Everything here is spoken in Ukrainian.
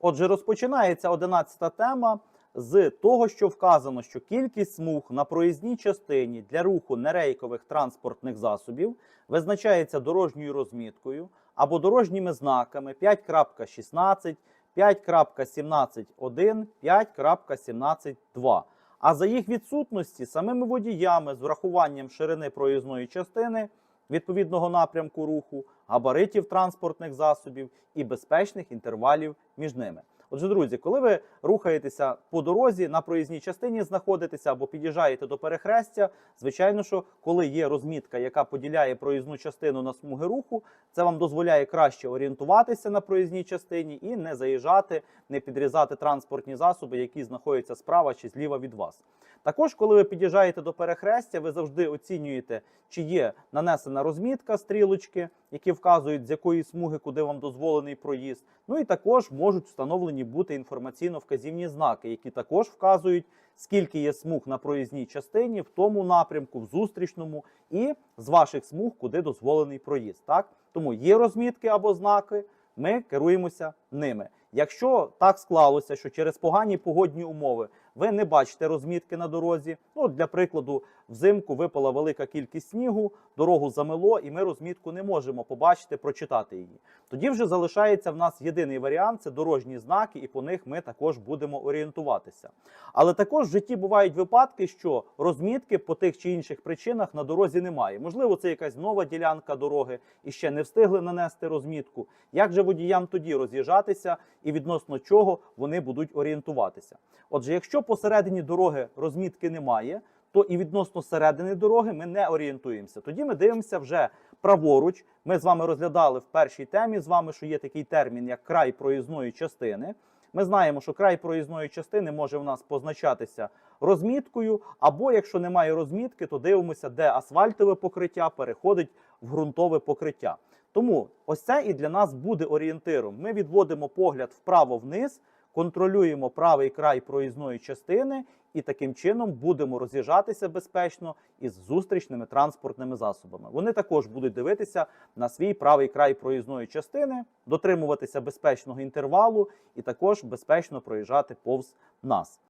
Отже, розпочинається 11 тема з того, що вказано, що кількість смуг на проїзній частині для руху нерейкових транспортних засобів визначається дорожньою розміткою або дорожніми знаками 5.16, 5.17.1, 5.17.2. А за їх відсутності самими водіями з врахуванням ширини проїзної частини відповідного напрямку руху, габаритів транспортних засобів і безпечних інтервалів між ними. Отже, друзі, коли ви рухаєтеся по дорозі на проїзній частині, знаходитеся або під'їжджаєте до перехрестя, звичайно, що коли є розмітка, яка поділяє проїзну частину на смуги руху, це вам дозволяє краще орієнтуватися на проїзній частині і не заїжджати, не підрізати транспортні засоби, які знаходяться справа чи зліва від вас. Також, коли ви під'їжджаєте до перехрестя, ви завжди оцінюєте, чи є нанесена розмітка стрілочки, які вказують, з якої смуги куди вам дозволений проїзд. Ну і також можуть встановлені бути інформаційно-вказівні знаки, які також вказують, скільки є смуг на проїзній частині, в тому напрямку, в зустрічному, і з ваших смуг, куди дозволений проїзд. Так? Тому є розмітки або знаки, ми керуємося ними. Якщо так склалося, що через погані погодні умови ви не бачите розмітки на дорозі, ну для прикладу, взимку випала велика кількість снігу, дорогу замело, і ми розмітку не можемо побачити, прочитати її. Тоді вже залишається в нас єдиний варіант це дорожні знаки, і по них ми також будемо орієнтуватися. Але також в житті бувають випадки, що розмітки по тих чи інших причинах на дорозі немає. Можливо, це якась нова ділянка дороги і ще не встигли нанести розмітку. Як же водіям тоді роз'їжджатися і відносно чого вони будуть орієнтуватися? Отже, якщо посередині дороги розмітки немає, то і відносно середини дороги ми не орієнтуємося. Тоді ми дивимося вже праворуч. Ми з вами розглядали в першій темі з вами, що є такий термін, як край проїзної частини. Ми знаємо, що край проїзної частини може в нас позначатися розміткою, або якщо немає розмітки, то дивимося, де асфальтове покриття переходить в ґрунтове покриття. Тому ось це і для нас буде орієнтиром. Ми відводимо погляд вправо-вниз, контролюємо правий край проїзної частини і таким чином будемо роз'їжджатися безпечно із зустрічними транспортними засобами. Вони також будуть дивитися на свій правий край проїзної частини, дотримуватися безпечного інтервалу і також безпечно проїжджати повз нас.